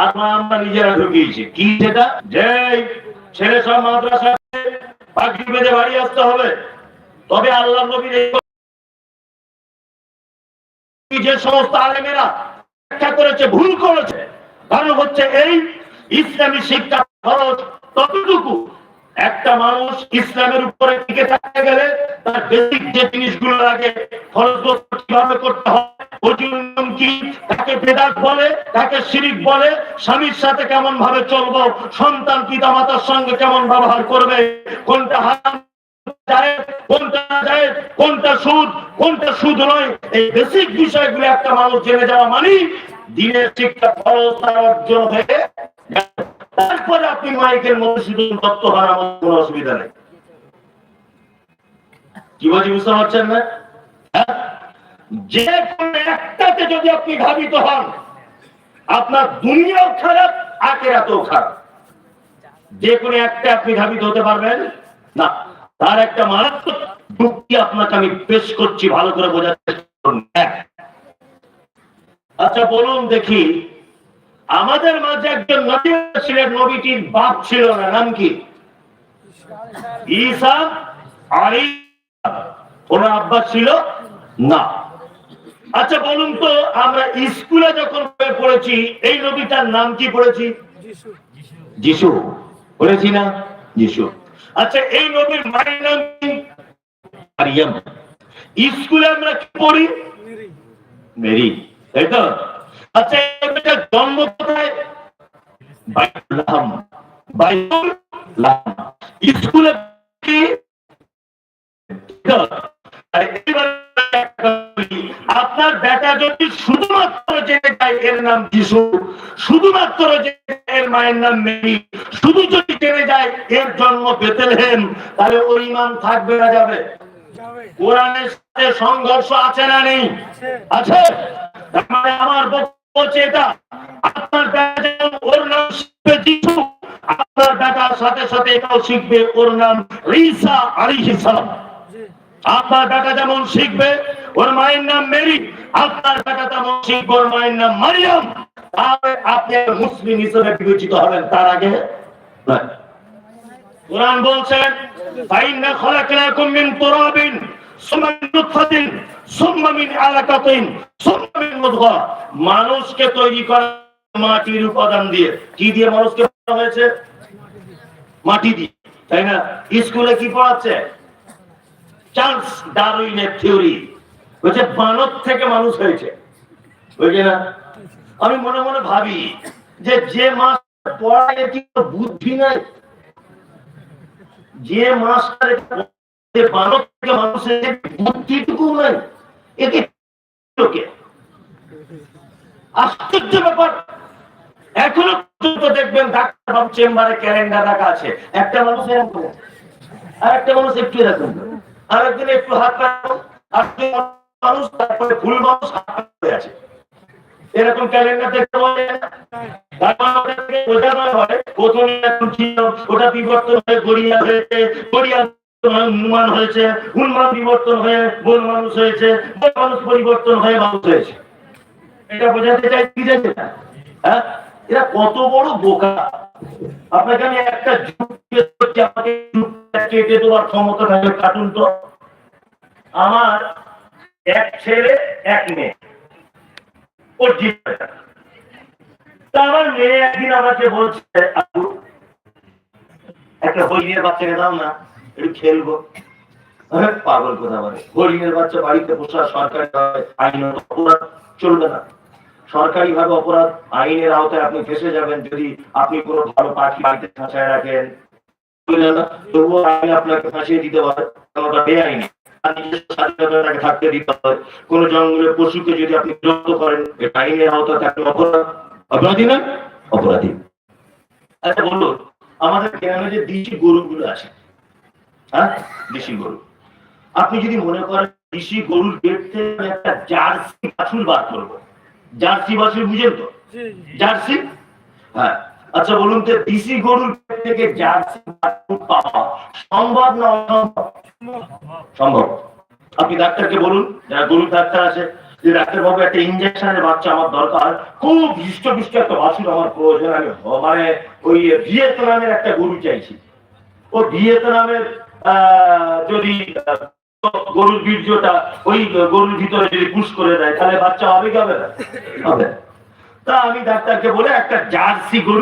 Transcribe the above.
আর আমরা নিজেরা ঢুকিয়েছি। কি সেটা? ছেলে সব মাদ্রাসা পাখি বেঁধে বাড়ি আসতে হবে। তবে আল্লাহ নবীর যে সমস্ত আলেমেরা ব্যাখ্যা করেছে, ভুল করেছে, কারণ হচ্ছে এই ইসলামী শিক্ষা খরচ ততটুকু। একটা মানুষ ইসলামের উপরে টিকে থাকতে গেলে তার বেসিক যে জিনিসগুলো লাগে খরচ কীভাবে করতে হয় তাকে বেদাত বলে, তাকে শিরিক বলে? স্বামীর সাথে কেমন ভাবে চলবো? সন্তান পিতা মাতার সঙ্গে কেমন ব্যবহার করবে? কোনটা হারাম, কোনটা কোনটা সুদ কোনটা সুদ নয়? এই বেসিক বিষয়গুলো একটা মানুষ জেনে যাওয়া মানে দিনের শিক্ষা খরচ তার অর্জন হয়ে তারপরে আপনি মাইকের শুধু তত্ত্ব হন আমার কোনো অসুবিধা নেই। কি বলছি, বুঝতে পারছেন না? হ্যাঁ? যে কোনো একটাতে যদি আপনি ধাবিত হন, আপনার দুনিয়াও খারাপ, আখেরাতেও খারাপ। যে কোনো একটা আপনি ধাবিত হতে পারবেন? না। তার একটা মারাত্মক যুক্তি আপনাকে আমি পেশ করছি, ভালো করে বোঝার চেষ্টা করুন আচ্ছা বলুন দেখি, আমাদের মাঝে একজন নবী ছিলেন নবীটির বাপ ছিল না, নাম কি? ঈসা আলী। ওনার আব্বা ছিল না। আচ্ছা বলুন তো আমরা স্কুলে যখন পড়েছি এই নবীটার নাম কি পড়েছি? যিশু। পড়েছি না? যিশু। আচ্ছা এই নবীর মায়ের নাম মারিয়াম। স্কুলে আমরা কি পড়ি? মেরি। তাই তো? আচ্ছা এই নবীটার জন্ম কোথায়? বাইতুল্লাহম। বাইতুল্লাহম। স্কুলে কি? আর এবার আপনার বেটা যদি শুধুমাত্র জেনে যায় এর নাম যিশু, শুধুমাত্র এর মায়ের নাম মেরি, শুধু যদি জেনে যায়, এর জন্ম বেতেলহেম, তাহলে ওর ইমান থাকবে না যাবে। কোরআনের সাথে সংঘর্ষ আছে না নেই? আছে? মানে আমার বক্তব্য এটা। আপনার বেটা ওর নাম শিখবে যিশু, আপনার বেটার সাথে সাথে এটাও শিখবে ওর নাম রিসা আলাইহিস আপনার বেটা যেমন শিখবে ওর মায়ের নাম মেরি আপনার তেমন শিখবে ওর মায়ের নাম মারিয়াম। তাহলে আপনি মুসলিম হিসেবে বিবেচিত হবেন, তার আগে কোরআন বলছেন ফাইন্না খলাকনাকুম মিন তুরাবিন, সুম্মা মিন নুতফাতিন, সুম্মা আলাকাতিন, সুম্মা মিন মানুষকে তৈরি করা মাটির উপাদান দিয়ে। কি দিয়ে মানুষকে হয়েছে? মাটি দিয়ে, তাই না? স্কুলে কি পড়াচ্ছে? চার্লস ডারউইনের থিওরি। বলছে বানর থেকে মানুষ হয়েছে। বুঝলি না? আমি মনে মনে ভাবি যে যে মাস পড়ায় এটি বুদ্ধি নাই? যে মাস্টার যে বানর থেকে বুদ্ধিটুকু নাই। একে লোকে? আশ্চর্য ব্যাপার। এখনও পর্যন্ত দেখবেন ডাক্তার বাবু চেম্বারে ক্যালেন্ডার রাখা আছে। একটা মানুষ এরকম আর একটা মানুষ একটু এরকম। আর একদিন একটু হাত আর মানুষ, তারপরে ফুল মানুষ হাত আছে। এরকম ক্যালেন্ডার দেখতে পাওয়া মানে হয় হয়ে হয়ে হয়ে হ্যাঁ কত বড় বোকা। আপনাকে আমি একটা কেটে দেওয়ার ক্ষমতা থাকে কাটুন তো। আমার এক ছেলে, এক মেয়ে। ওর জীবনটা তা আমার মেয়ে একদিন আমাকে বলছে, আবু, একটা হরিণের বাচ্চাকে দাও না, একটু খেলব। পাগল কথা বলে হরিণের বাচ্চা বাড়িতে পোষা সরকারি আইন অপরাধ চলবে না। সরকারি ভাবে অপরাধ আইনের আওতায় আপনি ফেসে যাবেন যদি আপনি কোনো ভালো পাখি বাড়িতে খাঁচায় রাখেন। তবুও আইন আপনাকে ফাঁসিয়ে দিতে পারে কারণ ওটা বেআইনি থাকতে দিতে হয়। কোন জঙ্গলের পশুকে যদি আপনি বিরক্ত করেন এটা আইনের আপনি অপরাধ। অপরাধী না? অপরাধী। আচ্ছা বলুন আমাদের গ্রামে যে দেশি গরুগুলো আছে হ্যাঁ? দেশি গরু। আপনি যদি মনে করেন দেশি গরুর পেট থেকে একটা জার্সি বাছুর বার করব। জার্সি বাছুর বুঝেন তো? জার্সি? হ্যাঁ। আচ্ছা বলুন তো দেশি গরুর পেট থেকে জার্সি বাছুর পাওয়া সম্ভব না অসম্ভব? সম্ভব। আপনি ডাক্তারকে বলুন, যারা গরুর ডাক্তার আছে, যে ডাক্তারবাবু একটা ইঞ্জেকশনের বাচ্চা আমার দরকার, খুব হৃষ্টপুষ্ট একটা বাছুর আমার প্রয়োজন, আমি মানে ওই ভিয়েতনামের একটা গরু চাইছি। ও ভিয়েতনামের যদি গরুর বীর্যটা ওই গরুর ভিতরে যদি পুশ করে দেয়, তাহলে বাচ্চা হবে কি হবে না? হবে। তা আমি ডাক্তারকে বলে একটা জার্সি গরু